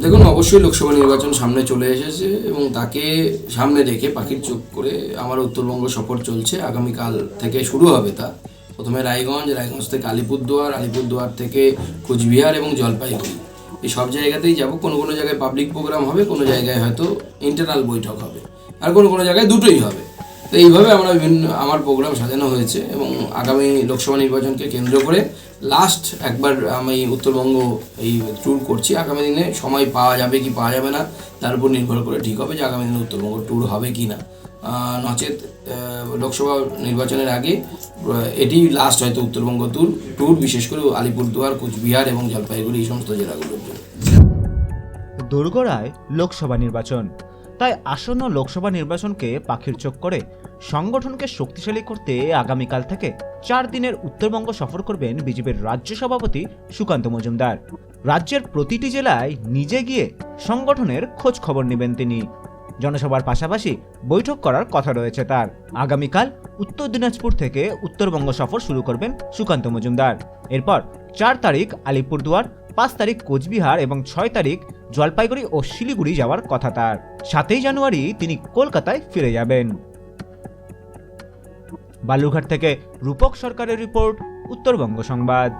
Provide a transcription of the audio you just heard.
দেখুন, অবশ্যই লোকসভা নির্বাচন সামনে চলে এসেছে এবং তাকে সামনে রেখে পাখির চোখ করে আমার উত্তরবঙ্গ সফর চলছে। আগামীকাল থেকে শুরু হবে তা। প্রথমে রায়গঞ্জ রায়গঞ্জ থেকে আলিপুরদুয়ার আলিপুরদুয়ার থেকে কোচবিহার এবং জলপাইগুড়ি। এই সব জায়গাতেই যাব। কোনো কোনো জায়গায় পাবলিক প্রোগ্রাম হবে, কোনো জায়গায় হয়তো ইন্টারনাল বৈঠক হবে। আর কোনো কোনো জায়গায় দুটোই হবে। তো এইভাবে আমরা বিভিন্ন, আমার প্রোগ্রাম সাজানো হয়েছে এবং আগামী লোকসভা নির্বাচনকে কেন্দ্র করে লাস্ট একবার আমি উত্তরবঙ্গ এই ট্যুর করছি। আগামী দিনে সময় পাওয়া যাবে কি পাওয়া যাবে না, তার উপর নির্ভর করে ঠিক হবে যে আগামী দিনে উত্তরবঙ্গ ট্যুর হবে কি না। নচেত লোকসভা নির্বাচনের আগে এটি লাস্ট হয়তো উত্তরবঙ্গ ট্যুর ট্যুর বিশেষ করে আলিপুরদুয়ার, কুচবিহার এবং জলপাইগুড়ি এই সমস্ত জেলাগুলোর জন্য। দোরগোড়ায় লোকসভা নির্বাচন। তাই আসন্ন লোকসভা নির্বাচনকে পাখির চোখ করে সংগঠনকে শক্তিশালী করতে আগামীকাল থেকে চার দিনের উত্তরবঙ্গ সফর করবেন বিজেপির রাজ্য সভাপতি সুকান্ত মজুমদার। রাজ্যের প্রতিটি জেলায় নিজে গিয়ে সংগঠনের খোঁজ খবর নেবেন তিনি। জনসভার পাশাপাশি বৈঠক করার কথা রয়েছে তার। আগামীকাল উত্তর দিনাজপুর থেকে উত্তরবঙ্গ সফর শুরু করবেন সুকান্ত মজুমদার। এরপর চার তারিখ আলিপুরদুয়ার, পাঁচ তারিখ কোচবিহার এবং ছয় তারিখ জলপাইগুড়ি ও শিলিগুড়ি যাওয়ার কথা তার। সাতই জানুয়ারি তিনি কলকাতায় ফিরে যাবেন। বালুরঘাট থেকে রূপক সরকারের রিপোর্ট, উত্তরবঙ্গ সংবাদ।